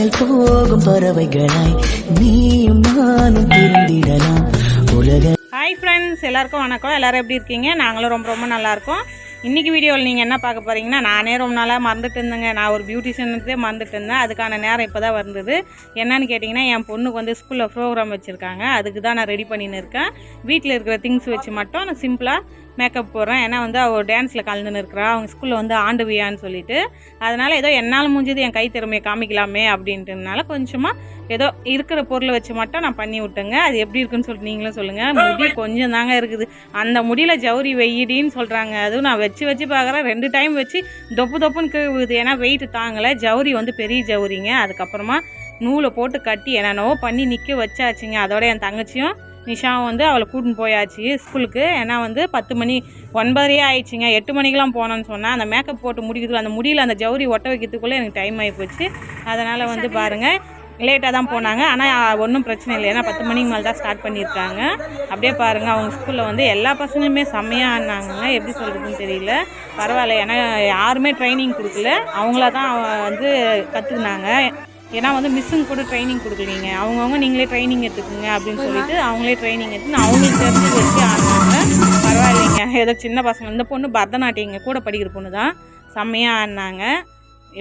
வானில் போகும் பறவைகளாய் நீயும் நானும் திருந்திடலாம் உலக ஹாய் ஃப்ரெண்ட்ஸ் எல்லாருக்கும் வணக்கம். எல்லாரும் எப்படி இருக்கீங்க? நாங்களும் ரொம்ப ரொம்ப நல்லா இருக்கோம். இன்றைக்கி வீடியோவில் நீங்கள் என்ன பார்க்க போகிறீங்கன்னா நானே ரொம்ப நாளாக மறந்துட்டு இருந்தேங்க. நான் ஒரு பியூட்டிஷியனுக்கே மறந்துட்டு இருந்தேன். அதுக்கான நேரம் இப்போ தான் வந்தது. என்னன்னு கேட்டிங்கன்னா என் பொண்ணுக்கு வந்து ஸ்கூலில் ப்ரோக்ராம் வச்சுருக்காங்க. அதுக்கு தான் நான் ரெடி பண்ணின்னு இருக்கேன். வீட்டில் இருக்கிற திங்ஸ் வச்சு மட்டும் நான் சிம்பிளாக மேக்கப் போடுறேன். ஏன்னா வந்து அவள் டான்ஸில் கலந்துன்னு இருக்கிறா. அவங்க ஸ்கூலில் வந்து ஆண்டு வியான்னு சொல்லிட்டு. அதனால் ஏதோ என்னால் முடிஞ்சது என் கை திறமையை காமிக்கலாமே அப்படின்றதுனால கொஞ்சமாக ஏதோ இருக்கிற பொருளை வச்சு மட்டும் நான் பண்ணி விட்டேங்க. அது எப்படி இருக்குன்னு சொல்லிட்டு நீங்களும் சொல்லுங்கள் முடி கொஞ்சம் தாங்க இருக்குது. அந்த முடியில் ஜவுரி வெயிடின்னு சொல்கிறாங்க அதுவும் நான் வச்சு வச்சு பார்க்குறேன் ரெண்டு டைம் வச்சு தொப்பு தொப்புன்னு கீழுது ஏன்னா வெயிட் தாங்கலை. ஜவுரி வந்து பெரிய ஜவுரிங்க. அதுக்கப்புறமா நூலை போட்டு கட்டி என்னென்னவோ பண்ணி நிற்க வச்சாச்சுங்க. அதோட என் தங்கச்சியும் நிஷாவும் வந்து அவளை கூட்டின்னு போயாச்சு ஸ்கூலுக்கு. ஏன்னா வந்து பத்து மணி ஒன்பதரையே ஆயிடுச்சுங்க. எட்டு மணிக்கெலாம் போனோன்னு சொன்னேன் அந்த மேக்கப் போட்டு முடிக்கிறது அந்த முடியல அந்த ஜவுரி ஒட்ட வைக்கிறதுக்குள்ளே எனக்கு டைம் ஆகி போச்சு. அதனால் வந்து பாருங்கள் லேட்டாக தான் போனாங்க. ஆனால் ஒன்றும் பிரச்சனை இல்லை. ஏன்னா பத்து மணிக்கு மேலே தான் ஸ்டார்ட் பண்ணியிருக்காங்க. அப்படியே பாருங்கள் அவங்க ஸ்கூலில் வந்து எல்லா பசங்களுமே செம்மையாக ஆடினாங்க எப்படி சொல்கிறதுன்னு தெரியல. பரவாயில்ல. ஏன்னா யாருமே ட்ரைனிங் கொடுக்கல. அவங்கள தான் வந்து கற்றுக்குனாங்க ஏன்னா வந்து மிஸ்ஸுங்க கூட ட்ரைனிங் கொடுக்குறீங்க அவங்கவுங்க நீங்களே ட்ரைனிங் எடுத்துக்கோங்க அப்படின்னு சொல்லிட்டு அவங்களே ட்ரைனிங் எடுத்து அவங்களுக்கு தெரிஞ்சு வச்சு ஆடினாங்க. பரவாயில்லைங்க. ஏதோ சின்ன பசங்க. இந்த பொண்ணு பரதநாட்டியங்க கூட படிக்கிற பொண்ணு தான். செம்மையாக ஆடினாங்க.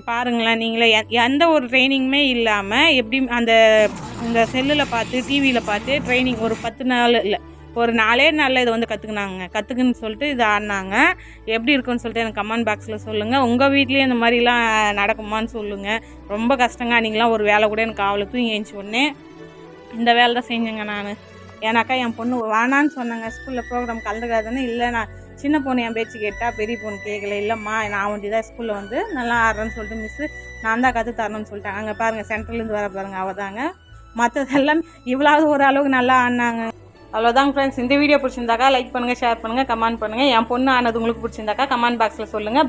பாருங்களேன் நீங்களே. எந்த ஒரு ட்ரைனிங்குமே இல்லாமல் எப்படி அந்த இந்த செல்லில் பார்த்து டிவியில் பார்த்து ட்ரைனிங் ஒரு பத்து நாள் இல்லை ஒரு நாளே நாளில் இதை வந்து கற்றுக்குனாங்க கற்றுக்குன்னு சொல்லிட்டு இதை ஆடினாங்க. எப்படி இருக்குன்னு சொல்லிட்டு எனக்கு கமெண்ட் பாக்ஸில் சொல்லுங்கள் உங்கள் வீட்லேயும் இந்த மாதிரிலாம் நடக்குமான்னு சொல்லுங்கள் ரொம்ப கஷ்டங்க. நீங்களாம் ஒரு வேலை கூட எனக்கு ஆவலை தூங்கி எழுந்துச்சி உடனே இந்த வேலை தான் செஞ்சேங்க நான். ஏன்னாக்கா என் பொண்ணு வேணான்னு சொன்னாங்க. ஸ்கூலில் ப்ரோக்ராம் கலந்துக்காதுன்னு. இல்லை நான் சின்ன பொண்ணு என் பேச்சு கேட்டால் பெரிய பொண்ணு கேட்கல இல்லைம்மா நான் வண்டி தான் ஸ்கூலில் வந்து நல்லா ஆடுறேன்னு சொல்லிட்டு மிஸ்ஸு நான் தான் கற்று தரணும்னு சொல்லிட்டாங்க அங்கே பாருங்கள் சென்ட்ரலேருந்து வர பாருங்கள் அவள் தாங்க மற்றதெல்லாம் இவ்வளவு ஒரு அளவுக்கு நல்லா ஆடினாங்க. அவ்வளோதாங்க ஃப்ரெண்ட்ஸ் இந்த வீடியோ பிடிச்சிருந்தாக்கா லைக் பண்ணுங்கள் ஷேர் பண்ணுங்கள் கமெண்ட் பண்ணுங்கள் என் பொண்ணு ஆனது உங்களுக்கு பிடிச்சிருந்தாக்கா கமெண்ட் பாக்ஸில் சொல்லுங்கள்